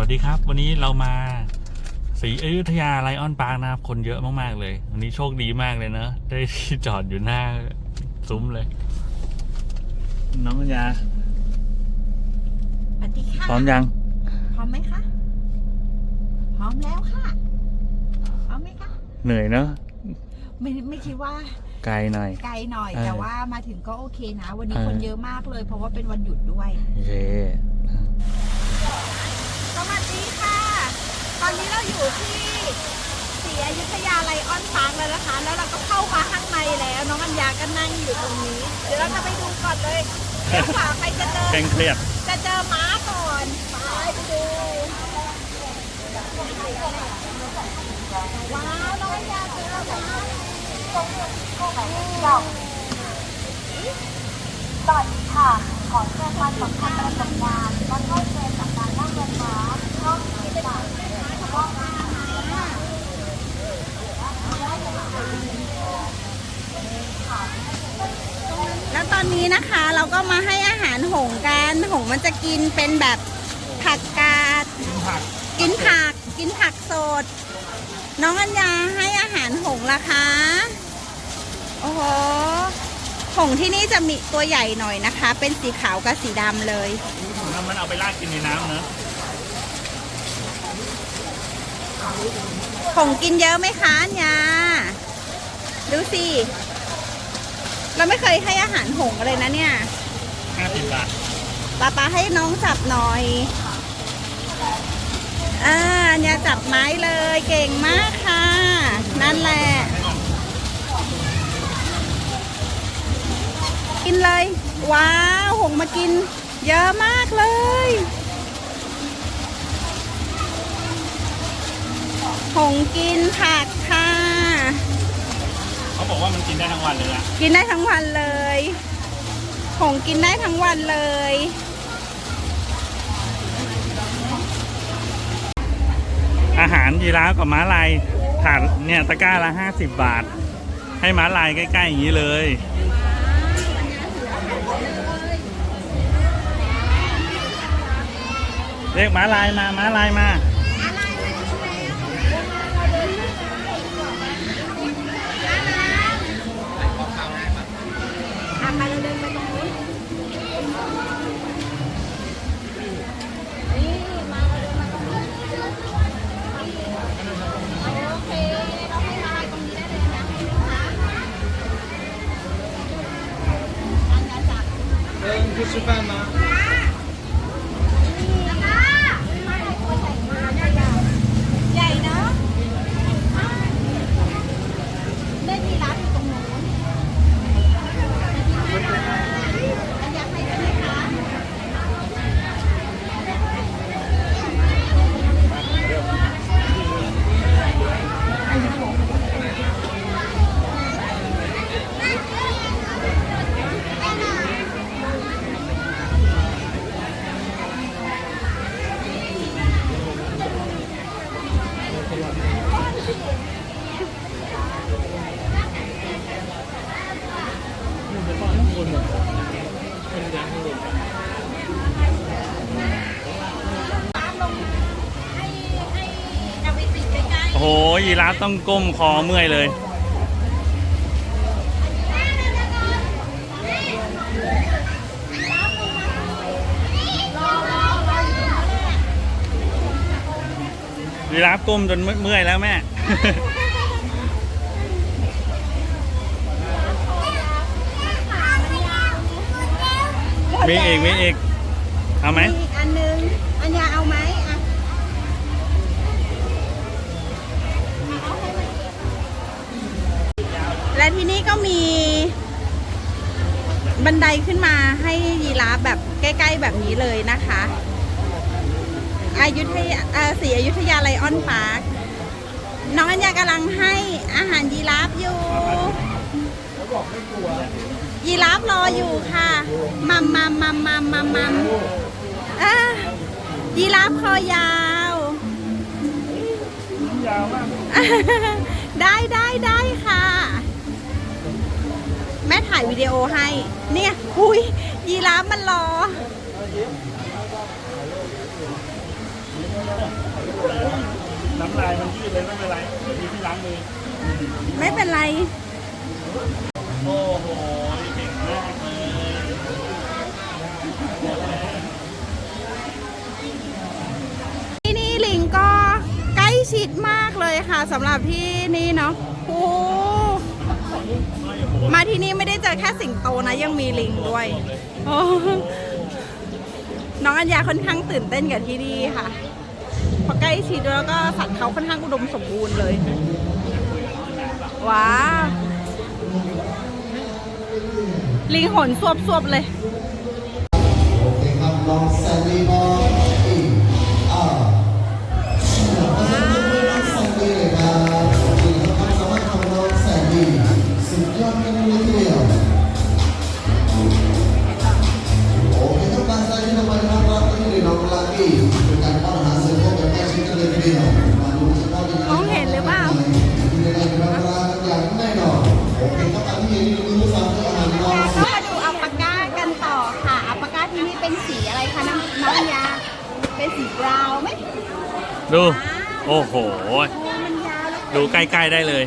วัสดีครับ วันนี้เรามาศรีอยุธยาไลออนปาร์คนะครับ คนเยอะมาก ๆ เลย วันนี้โชคดีมากเลยเนอะได้ที่จอดอยู่หน้า ซุ้มเลย น้องกัญญาสวัสดีค่ะพร้อมยัง พร้อมไหมคะพร้อมแล้วค่ะพร้อมไหมคะเหนื่อยเนอะไม่ไม่คิดว่าไกลหน่อย ไกลหน่อยเออแต่ว่ามาถึงก็โอเคนะ วันนี้เออคนเยอะมากเลย เพราะว่าเป็นวันหยุดด้วยโอเคสวัสดีค่ะ ตอนนี้เราอยู่ที่ศรีอยุธยาไลออนพาร์คแล้วนะคะ แล้วเราก็เข้ามาข้างในแล้ว น้องอัญญาก็นั่งอยู่ตรงนี้ เดี๋ยวเราจะไปดูก่อนเลยเดี๋ยวฝาใครจะเจอเคร่งเครียด จะเจอม้าก่อน ไปไปดู ว้าวน้องอัญญาเจอม้าสวัสดีค่ะ ขอเชิญมาสำคัญประจำงานและเข้าเชิญจากการนั่งเรือม้าเข้าที่ต่าง แล้วตอนนี้นะคะเราก็มาให้อาหารหงกันหงมันจะกินเป็นแบบผักกาดกินผักกินผักสด น้องอัญญาให้อาหารหงละคะโอ้โหหงที่นี่จะมีตัวใหญ่หน่อยนะคะ เป็นสีขาวกับสีดำเลย มันเอาไปราดกินในน้ำเนอะ หงส์กินเยอะไหมคะอัญญาดูสิ เราไม่เคยให้อาหารหงส์เลยนะเนี่ยห้าสิบบาทป๊าป๊าให้น้องจับหน่อย อ่าเนี่ยจับไม้เลยเก่งมากค่ะ นั่นแหละ กินเลย ว้าว หงมากิน เยอะมากเลย งกินผักค่ะ เขาบอกว่ามันกินได้ทั้งวันเลยอะกินได้ทั้งวันเลยหงกินได้ทั้งวันเลย อาหารยีราฟกับม้าลายถาดเนี่ยตะกร้าละห้าสิบบาท ให้ม้าลายใกล้ๆอย่างนี้เลย เรียกม้าลายมาม้าลายมา 不吃饭吗？ ราฟต้องก้มคอเมื่อยเลย ยีราฟก้มจนเมื่อยแล้วแม่ๆมีอีกมีอีกเอาไหม ที่นี่ก็มี บันไดขึ้นมาให้ยีราฟแบบใกล้ ๆ แบบนี้เลยนะคะอายุทยาเอ่อศรีอยุธยาไลออนพาร์คน้องอัญญากำลังให้อาหารยีราฟอยู่ ยีราฟรออยู่ค่ะมัมมัมมัมมัมมัมมัมยีราฟคอยาวยาวมากได้ได้ได้ค่ะ แม่ถ่ายวิดีโอให้ เนี่ยหุยยีราฟมันรอ น้ำลายมันยืดเลยไม่เป็นไรเดี๋ยวมีที่ล้างมือไม่เป็นไร โอ้โหเก่งมากเลยที่นี่ลิงก็ใกล้ชิดมากเลยค่ะสำหรับที่นี่เนาะโอ้ มาที่นี่ไม่ได้เจอแค่สิงโตนะยังมีลิงด้วยโอ้น้องอัญญาค่อนข้างตื่นเต้นกับที่นี่ค่ะพราะใกล้ชิดแล้วก็สัตว์เขาค่อนข้างอุดมสมบูรณ์เลยว้าวลิงหนสวบๆเลย กล้ๆได้เลย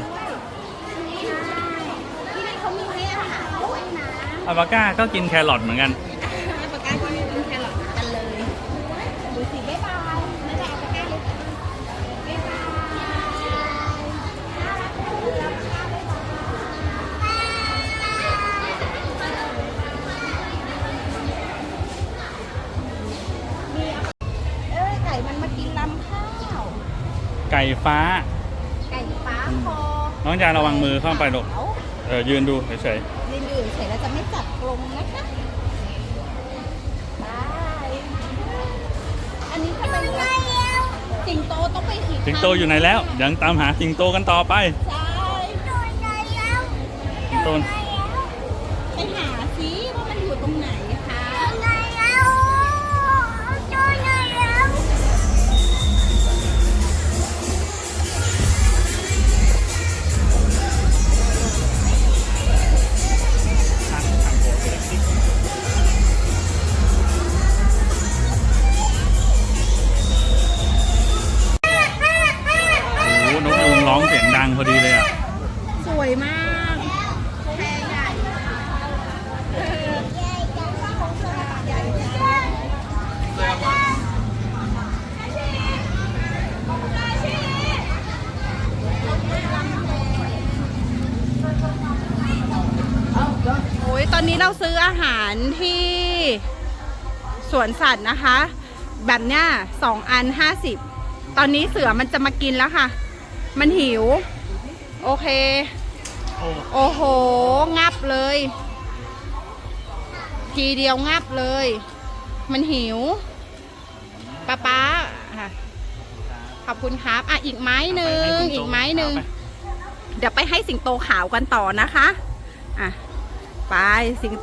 ที่นี่เขามีให้อาหารด้วยนะอัลปาก้าก็กินแครอทเหมือนกันอัลปาก้าที่นี่กินแครอทกันเลยดูสิบ๊ายบายนั่นแหละอัลปาก้าเลยบ๊ายบายมีอะเอ้ยไก่มันมากินลำข้าวไก่ฟ้าไก่ฟ้าคอ น้องจาระวังมือเข้าไปลูกขาวเออยืนดูเฉยรีวิวเสร็จแล้วจะไม่จับกรงนะคะไปอันนี้ทำไมสิงโตต้องไปถีบๆสิงโตอยู่ไหนแล้วยังตามหาสิงโตกันต่อไปใช่สิงโตไป วนสัตว์นะคะ แบบเนี้ยสองอันห้าสิบตอนนี้เสือมันจะมากินแล้วค่ะ มันหิว โอเค โอ้โอ้โหงับเลย ทีเดียวงับเลย มันหิวป้าป๊าค่ะขอบคุณครับ อะ อีกไม้หนึ่งอีกไม้หนึ่งเดี๋ยวไปให้สิงโตขาวกันต่อนะคะ อะ ไปสิง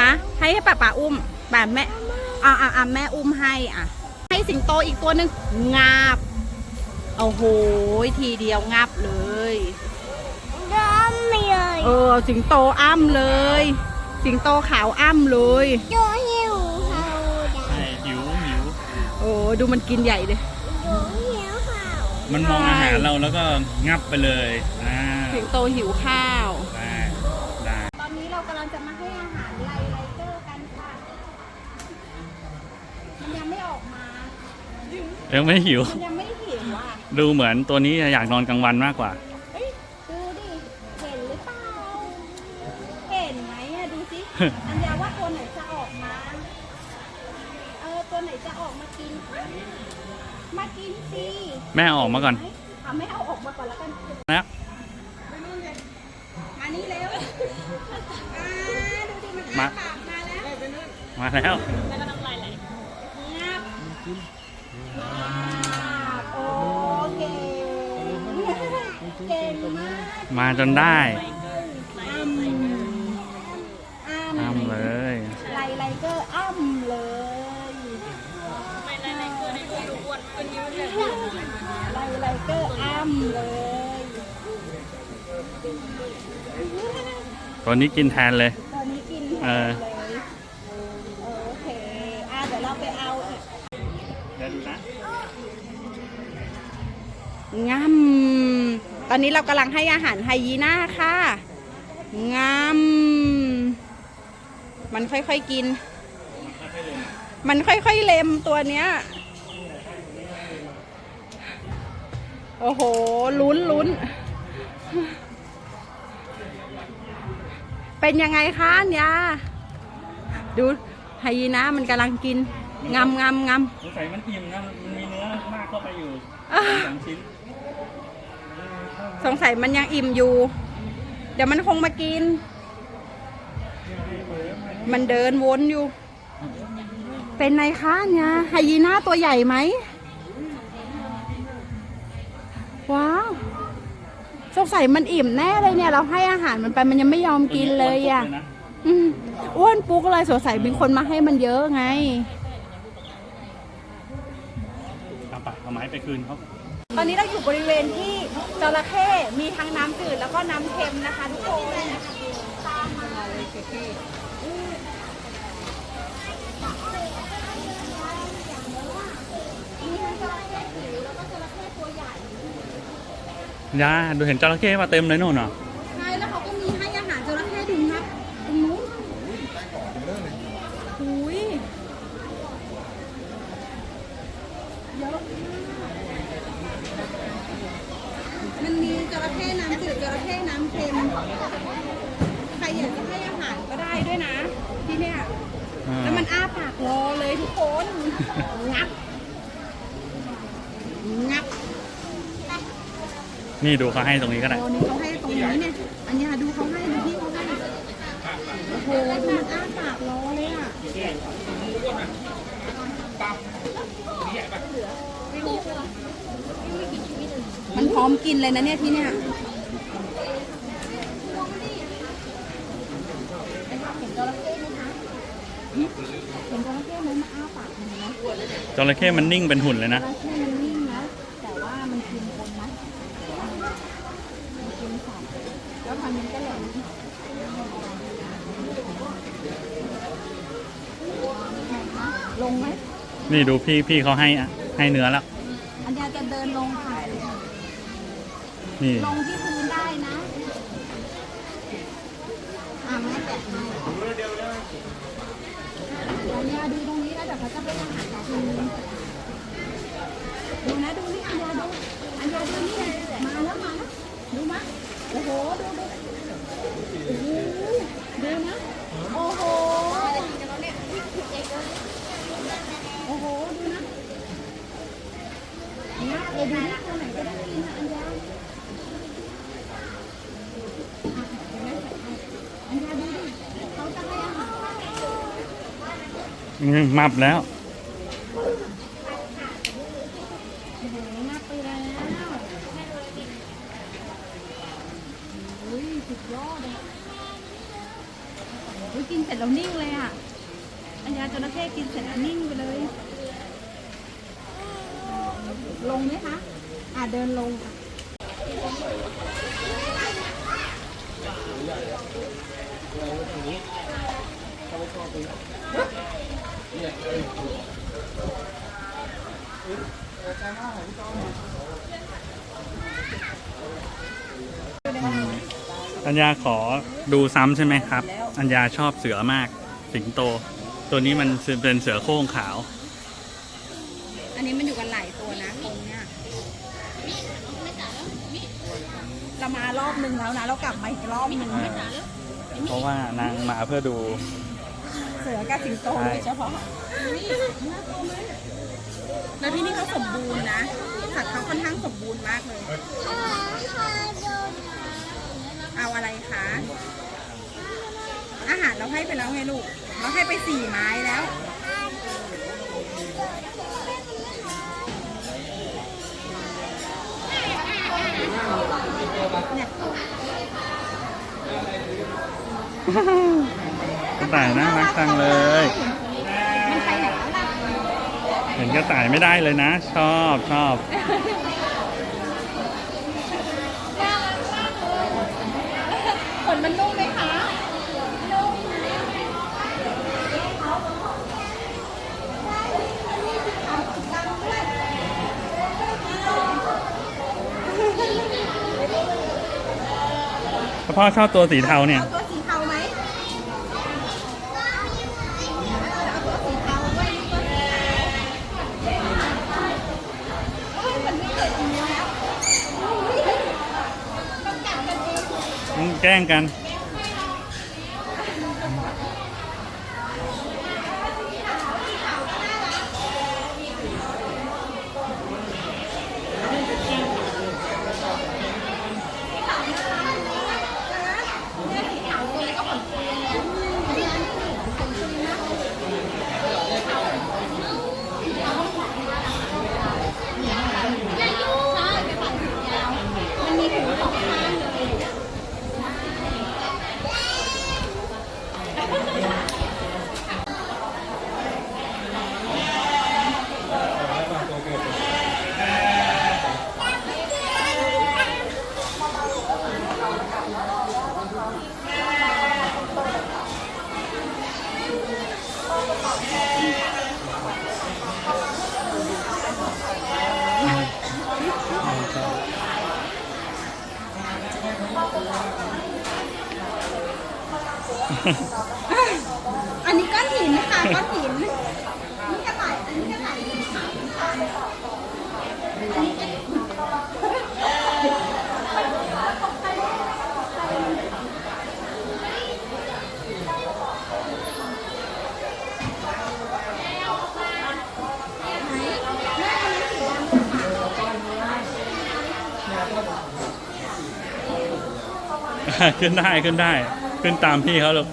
ฮะ ให้ให้ป้าป๋าอุ้ม แบบแม่อ่าอ่าอ่าแม่อุ้มให้อะ ให้สิงโตอีกตัวหนึ่งงาบโอ้โหทีเดียวงับเลยเออ สิงโตอ้ำเลย สิงโตขาวอ้ำเลยใช่หิวหิวโอ้ดูมันกินใหญ่เลยมันมองอาหารเราแล้วก็งับไปเลยอ่าสิงโตหิวข้าวได้ได้ ตอนนี้เรากำลังจะมาให้อาหารไลไลเกอร์กันค่ะ มันยังไม่ออกมา ยังไม่หิว มันยังไม่หิวอะดูเหมือนตัวนี้อยากนอนกลางวันมากกว่า เอ้ยดูดิเห็นหรือเปล่าเห็นไหมอะดูสิอันยาว่าตัวไหนจะออกมาเออตัวไหนจะออกมากินมากินสิแม่เอาออกมาก่อนเอาไม่เอาออกมาก่อนแล้วกันนะมานี่เร็วอ่าดูดิมันมาอ้าปากมาแล้วมาแล้ว มาจนได้อ้ำอ้ำทำเลยไลไลเกอร์อ้ำเลยไลไลเกอร์อ้ำเลยตัวนี้กินแทนเลยตอนนี้กินแทเอนอเลยโอเคอะเดี๋ยวเราไปเอาอีกเดี๋ยวดี๋ยวดูนะงำ ตอนนี้เรากำลังให้อาหารไฮยีน่าค่ะงำมันค่อยๆกิน มันค่อยๆเล็มตัวเนี้ย โอ้โห ลุ้นลุ้น เป็นยังไงคะอัญญาดูไฮยีน่ามันกำลังกินงำงำงำสงสัยมันอิ่มนะ มันมีเนื้อมากเข้าไปอยู่อะสองชิ้น สงสัยมันยังอิ่มอยู่ เดี๋ยวมันคงมากิน มันเดินวนอยู่ เป็นไงคะเนี่ยไฮยีน่าตัวใหญ่ไหม ว้าว สงสัยมันอิ่มแน่เลยเนี่ย เราให้อาหารมันไปมันยังไม่ยอมกินเลยอะตัวนี้อืมอ้วนปุ๊กเลยสงสัยมีคนมาให้มันเยอะไงเอาไปเอาไม้ไปคืนเขา ตอนนี้เราอยู่บริเวณที่จระเข้มีทั้งน้ำจืดแล้วก็น้ำเค็มนะคะทุกคนจระเข้จระเข้ตัวใหญ่ยาดูเห็นจระเข้มาเต็มเลยนู่นเหรอ ใช่แล้วเขาก็มีให้อาหารจระเข้ดูนะตรงนู้นหุยเยอะมากมันมีจระเข้น้ำจืดจระเข้น้ำเค็ม ใครอยากจะให้อาหารก็ได้ด้วยนะ ที่เนี่ย อ่าแล้วมันอ้าปากรอเลยทุกคน งับ งับนี่ดูเขาให้ตรงนี้ก็ได้โอ้นี่เขาให้ตรงนี้เนี่ย อันนี้ดูเขาให้ดูที่เขาให้ โอ้โหดูมันอ้าปากรอเลยอะมันพร้อมกินเลยนะเนี่ยที่เนี่ย เห็นจระเข้ไหมคะหึเห็นจระเข้ไหมมันอ้าปากมันนะ จระเข้มันนิ่งเป็นหุ่นเลยจนะระเข้มันนิ่งนะ แต่ว่ามันกินคนนะมันกินสัตว์แล้วพันมันก็แหลมลงไหมนี่ดูพี่พี่เขาให้อะให้เนื้อแล้ว อันยาจะเดินลงค่ะนี่ลงที่พื้นได้นะ อ่าแม่แกะให้อันยาดูตรงนี้แล้วเดี๋ยวเขาจะไปอาหารของคุณ ดูนะดูนี่อันยาดูอันยาดูนี่มาแล้วมาแล้วดูมาโอ้โหดูดูโอ้โหดูนะโอ้โหโอ้โหดูนะนะเอดูนี่ตัวไหนก็ได้กินนะอันยาอะเห็นไหมอันยาดูดิเขาจะให้อาหารอืมมับแล้ว โอ้โหนับไปแล้วอุ้ยสุดยอดเลยอุ้ยกินเสร็จแล้วนิ่งเลยอะอันยาจระเข้กินเสร็จแล้วนิ่งไปเลย ลงไหมคะ อะเดินลงอะ อัญญาขอดูซ้ำใช่ไหมครับ อัญญาชอบเสือมาก สิงโต ตัวนี้มันเป็นเสือโคร่งขาว อันนี้มันอยู่กันหลายตัวนะตรงเนี้ยเรามารอบนึงแล้วนะเรากลับมาอีกรอบนึงเพราะว่านางมาเพื่อดู เสือกับสิงโตใช่โดยเฉพาะ แล้วที่นี่เขาสมบูรณ์นะ สัตว์เขาค่อนข้างสมบูรณ์มากเลย เอาอะไรคะ อาหารเราให้ไปแล้วไงลูก เราให้ไปสี่ไม้แล้ว เนี่ยกระต่ายน่ารักจังเลย ห็นกระต่ายไม่ได้เลยนะ ชอบชอบขนมันนุ่มไหมคะพ่อชอบตัวสีเทาเนี่ย แกล้งกันมันมีหูสองข้างเลย อันนี้ก้อนหินค่ะก้อนหินนี่กระต่ายอันนี้กระต่ายหินขาวค่ะอันนี้เป็น ขึ้นได้ขึ้นได้ ขึ้นตามพี่เขาลูก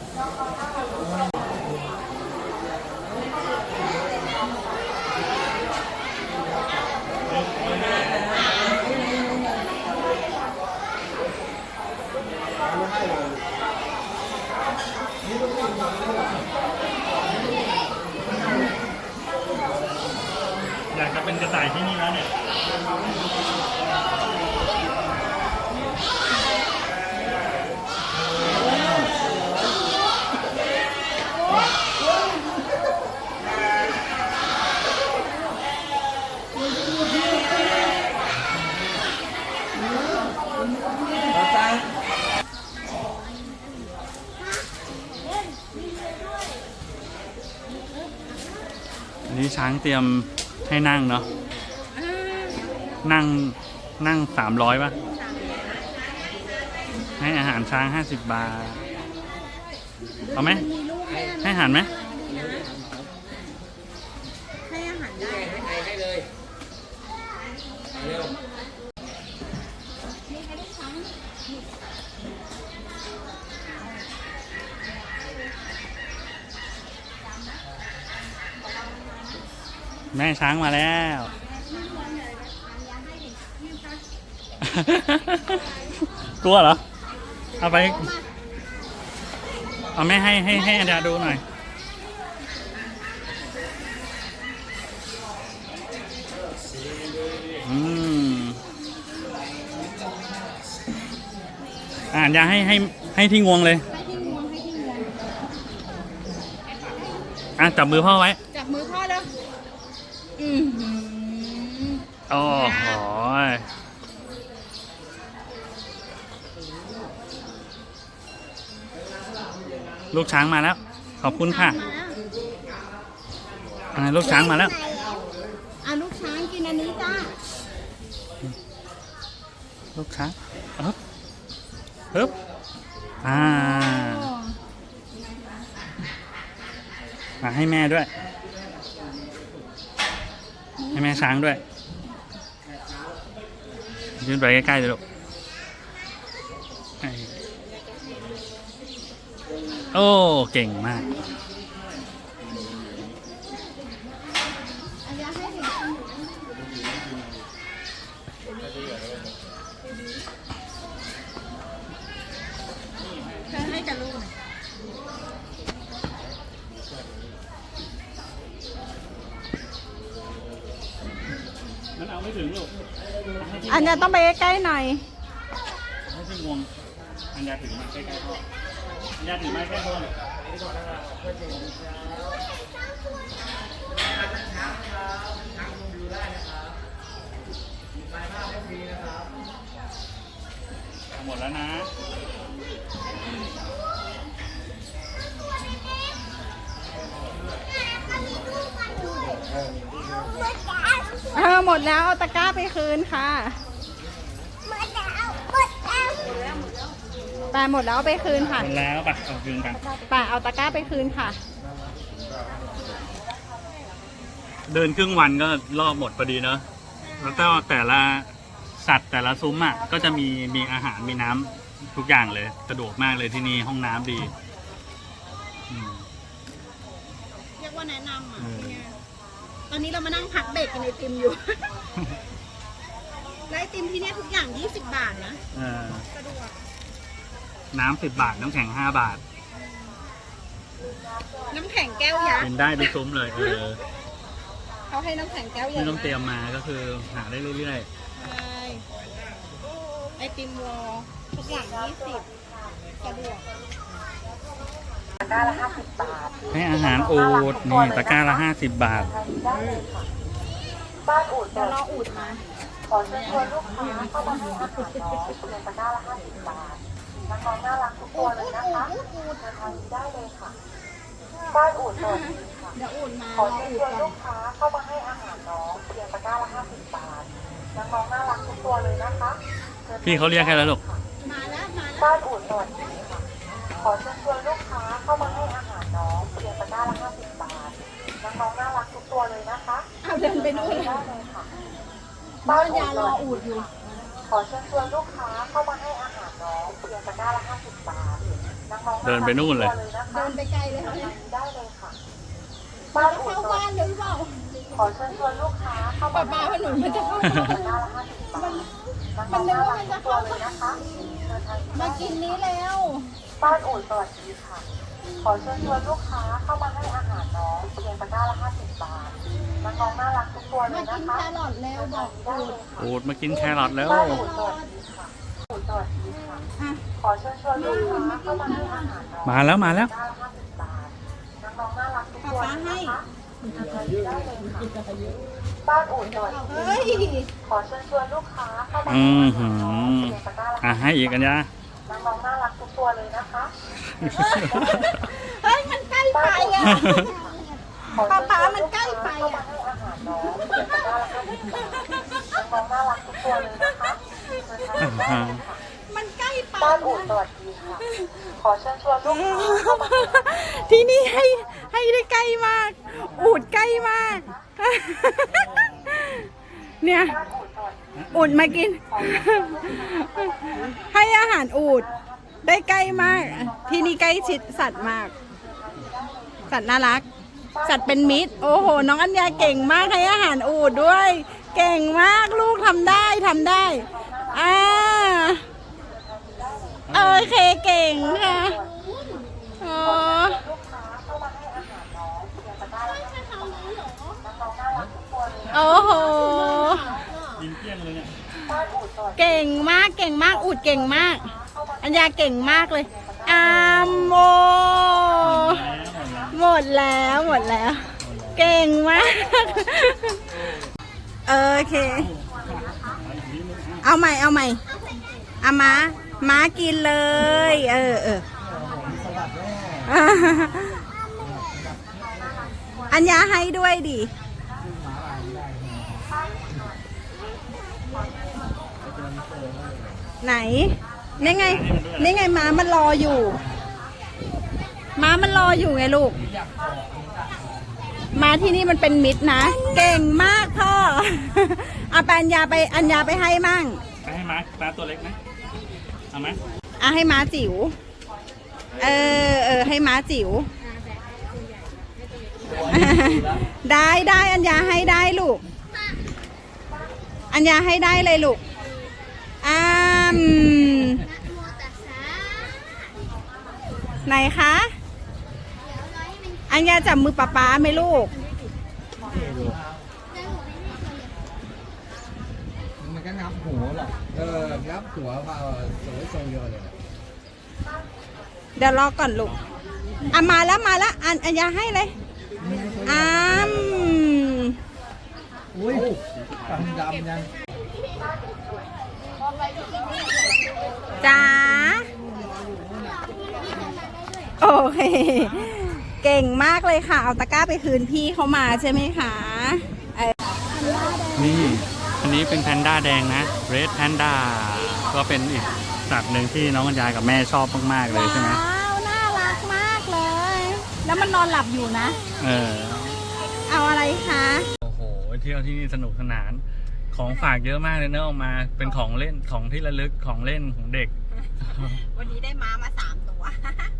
อยากจะเป็นกระต่ายที่นี่แล้วเนี่ย อันนี้ช้าง เตรียมให้นั่งเนาะนั่งนั่งสามร้อยป่ะ ให้อาหารช้างห้าสิบบาท เอาไหม ให้อาหารไหม ให้อาหารได้นี่ให้ลูกช้าง แม่ช้างมาแล้ว กลัวเหรอ เอาไป เอาแม่ให้ให้ให้อาดาดูหน่อย อืมอ่านยาให้ให้ให้ที่งวงเลย อะจับมือพ่อไว้ จับมือพ่อแล้วอือหือ โอ้โหลูกช้างมาแล้ว ขอบคุณค่ะมาแล้วอ่าลูกช้างมาแล้ว อะลูกช้างกินอันนี้จ้าลูกช้างฮึบฮึบอ่าอ่าให้แม่ด้วย ให้แม่ช้างด้วย ยืนไปใกล้ๆเลยลูกโอ้ เก่งมาก อันนี้ให้เห็นคนอยู่เธอให้กับลูกหน่อย มันเอาไม่ถึงลูก อันนี้ ต้องไปใกล้ๆหน่อยให้ถึงวงอันยาถือมาใกล้ๆพ่ออันยาถือมาใกล้พ่อเลยหมดแล้วนะเออหมดแล้วเอาตะกร้าไปคืนค่ะ ไปหมดแล้วเอาไปคืนค่ะ หมดแล้วปะเอาคืนกันไปเอาตะกร้าไปคืนค่ะ เดินครึ่งวันก็รอบหมดพอดีเนอะแล้วก็แต่ละสัตว์แต่ละซุ้มอะก็จะมีมีอาหารมีน้ำทุกอย่างเลย สะดวกมากเลยที่นี่ห้องน้ำดีอืม เรียกว่าแนะนำอะเออเนี่ยตอนนี้เรามานั่งพักเบรกกินไอติมอยู่ และไอติมที่เนี่ยทุกอย่าง 20 บาทนะ เออสะดวก น้ำสิบบาท น้ำแข็งห้าบาท น้ำแข็งแก้วยักกิษ์นได้ทุกซุ้มเลยเออเขาให้น้ำแข็งแก้วใหญ่ไม่ต้องเตรียมากมาก็คือหาได้เรื่อยใช่ไอติมวอลทุกอย่าง20สะดวกตะกร้าละห้าสิบบาทๆ ให้อาหารอูดนี่ตะกร้าละห้าสิบบาท ได้เลยค่ะบ้านอูดเดี๋ยวรออูดมาขอเชิญชวนลูกค้าเข้ามาให้อาหารน้องเพียงตะกร้าละห้าสิบบาท น้องๆน่ารักทุกตัวเลยนะคะเชิญทางนี้ได้เลยค่ะบ้านอูดสวัสดีค่ะ เดี๋ยวอูดมาขรออเชิญอูชดวนก่อลูนกค้าเข้ามาให้อาหารน้องเพียงตะกร้าละห้าสิบบาทน้องๆน่ารักทุกตัวเลยนะคะชิญพี่เขาเรียกให้แล้วลูก มาแล้วมาแล้วบ้านอูดสวัสดีค่ะขอเชิญชวนลูกค้าเข้ามาให้อาหารน้องเพียงตะกร้าละห้าสิบบาทน้องๆน่ารักทุกตัวเลยนะคะเอาเดินไปนู่นได้เลยค่ะ บ้านยารออูดอยู่ขอเชิญชวนลูกค้าเข้ามาให้อาหารน้อง เพียงตะกร้าละห้าสิบบาทน้องๆารักเดินไปนู่นเลยทุกตัวนะคะเดินไปไกลเลยค่ะได้เลยค่ะบ้านอูดเข้าสวัสบ้านดีหรือเปล่าขอเชิญชวนลูกค้าเข้าป้ามาป้าขนุนมันจะเข้าตะกร้าละห้าสิบบาทน้องๆน่ารักทุกตัวเลยนะคะเชิญทางนี้มากินนี้แล้วบ้านอูดสวัสดีค่ะ ขอเชิญชวนลูกค้าเข้ามาให้อาหารน้องเพียงตะกร้าละห้าสิบบาทน้องๆน่ารักทุกตัวเลมายกินะนคะแครอทแล้วบอกได้อูดเลยค่ะอูดมากินแครอทแล้วบ้านอูดสวัสดีค่ะอูดสวัสดีค่ะอะ ขอเชิญชวนลูกค้าเข้ามาให้อาหารน้องมาแล้วมาแล้ว ได้ห้าสิบบาทน้องๆน่ารักทุกตัวเลยนะคะได้เลยค่ะบ้านอู่สวัสดีเฮ้ยขอเชิญชวนลูกค้าเข้ามาอืให้ออาหืหารน้องอเพียงตะกร้าละอะให้อีกอันยาน้องๆน่ารักทุกตัวเลยนะคะเฮ้ยมันใกล้ไปอะป๊าป๊ามันใกล้ไปอะเข้ามาให้อาหารน้องเพียงตะกร้าละห้าสิบบาทน้องๆน่ารักทุกตัวเลยนะคะเชิญทางนี้ได้เลยค่ะมันใกล้ไป บ้านอู่สวัสดีค่ะ ขอเชิญชวนลูกค้าเข้ามาที่นี่ให้ให้ได้ใกล้มาก อูดใกล้มาก เนี่ย บ้านอู่สวัสดีอูดมากิน ให้อาหารอูดได้ใกล้มาก ที่นี่ใกล้ชิดสัตว์มาก สัตว์น่ารัก สัตว์เป็นมิตร โอ้โห น้องอัญญาเก่งมากให้อาหารอูดด้วย เก่งมากลูกทำได้ทำได้อ่า อเคเก่งค่ะอ๋อโอ้โหเก่งมากเก่งมากอุดเก่งมาก อัญญาเก่งมากเลยอามโม หมดแล้วหมดแล้ว เก่งมากโอเค เอาใหม่เอาใหม่อามา ม้ากินเลย เออเอออัญญาให้ด้วยดิไหนนี่ไงนี่ไงม้ามันรออยู่ ม้ามันรออยู่ไงลูก มาที่นี่มันเป็นมิตรนะ เก่งมากพ่อเอาปอัญญาไปอัญญาไปให้มั่ง ไปให้มาตาตัวเล็กไหม เอาไหมอะให้ม้าจิ๋ว เออเออให้ม้าจิ๋ว ได้ได้อัญญาให้ได้ลูก อัญญาให้ได้เลยลูกอ้ามไหนคะ อัญญาจับมือป๊าป๊าไหมลูก มันก็งับหัวหรอกเอองับหัวพาสวย ทรงเดียวเลยเดี๋ยวรอก่อนลูกอะมาแล้วมาแล้วอันอัญญาให้เลยอ้ามอุ้ยดำดำยังจ๋าโอเค เก่งมากเลยค่ะ เอาตะกร้าไปคืนพี่เขามาใช่ไหมคะเอ่อนี่ อันนี้เป็นแพนด้าแดงนะ Red Panda ก็เป็นอีก สัตว์หนึ่งที่น้องกัญญากับแม่ชอบมากๆเลยใช่ไหมว้าวน่ารักมากเลย แล้วมันนอนหลับอยู่นะ เออ เอาอะไรคะโอ้โหเที่ยวที่นี่สนุกสนาน ของฝากเยอะมากเลยเนอะออกมา เป็นของเล่นของที่ระลึกของเล่นของเด็ก วันนี้ได้ม้ามาสามตัว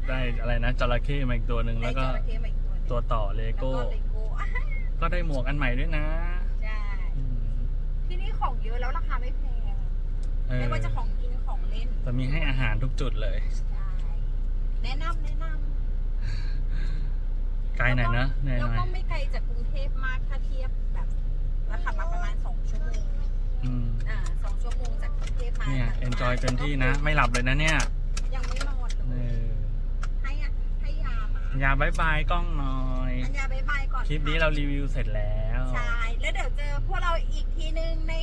ได้อะไรนะจระเข้มาอีกตัวหนึ่งแล้วก็ได้จระเข้มาอีกตัวหนึ่งตัวต่อเลแล้วโก้ก็เลโก้ก็ได้หมวกอันใหม่ด้วยนะใช่ อืมที่นี่ของเยอะแล้วราคาไม่แพง เออ ไม่ว่าจะของกินของเล่นจะมีให้อาหารทุกจุดเลย ใช่แนะนำแนะนำไกลหน่อยนะเหนื่อยแล้วหน่อยก็ไม่ไกลจากกรุงเทพมากถ้าเทียบแบบราคามาประมาณสองชั่วโมงอืมอ่าสองชั่วโมงจากกรุงเทพมาเนี่ยจากเอนจอยเต็มที่นะ ไม่หลับเลยนะเนี่ยยังไม่นอนเลเอยอให้อะให้ยามาอย่าบายบายกล้องหน่อย อัญญาบายบายก่อนคลิปนี้ะ เรารีวิวเสร็จแล้ว ใช่ แล้วเดี๋ยวเจอพวกเราอีกทีนึงใน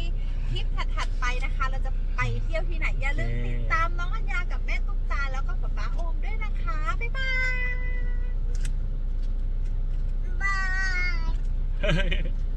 คลิปถัดๆไปนะคะ เราจะไปเที่ยวที่ไหน อย่าลืมติดตามน้องอัญญากับแม่ตุ๊กตาแล้วก็ป๊าป๊าโอมด้วยนะคะ บ๊ายบายบ๊ายบาย